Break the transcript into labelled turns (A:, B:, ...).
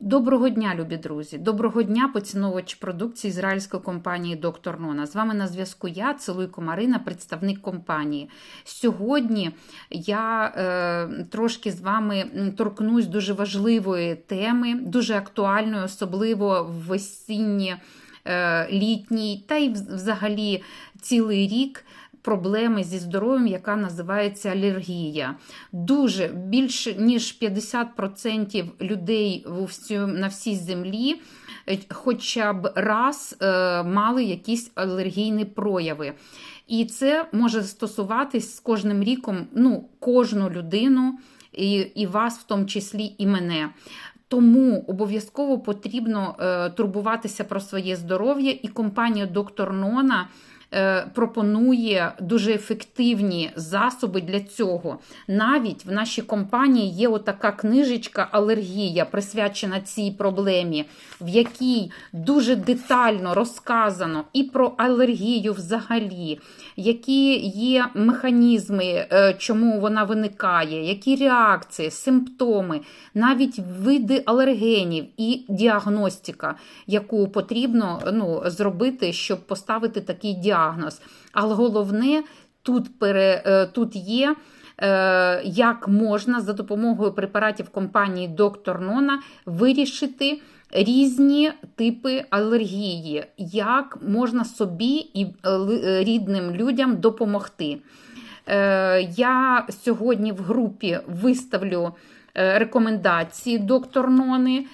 A: Доброго дня, любі друзі! Доброго дня, поціновувач продукції ізраїльської компанії Доктор Нона. З вами на зв'язку я, Целуйко Марина, представник компанії. Сьогодні я е, трошки з вами торкнусь дуже важливої теми, дуже актуальної, особливо в осінні, е, літній та й взагалі цілий рік. Проблеми зі здоров'ям, яка називається алергія. Дуже більше ніж 50% людей на всій землі е, хоча б раз е, мали якісь алергійні прояви. І це може стосуватись з кожним ріком ну, кожну людину, і, і вас, в тому числі, і мене. Тому обов'язково потрібно е, турбуватися про своє здоров'я, і компанія Доктор Нона пропонує дуже ефективні засоби для цього. Навіть в нашій компанії є отака книжечка Алергія, присвячена цій проблемі, в якій дуже детально розказано і про алергію взагалі, які є механізми, е, чому вона виникає, які реакції, симптоми, навіть види алергенів і діагностика, яку потрібно ну, зробити, щоб поставити такий діагноз. Але головне тут, пере, е, тут є. е, Як можна за допомогою препаратів компанії Доктор Нона вирішити різні типи алергії, як можна собі і е, рідним людям допомогти? Я сьогодні в групі виставлю рекомендації доктор Нони.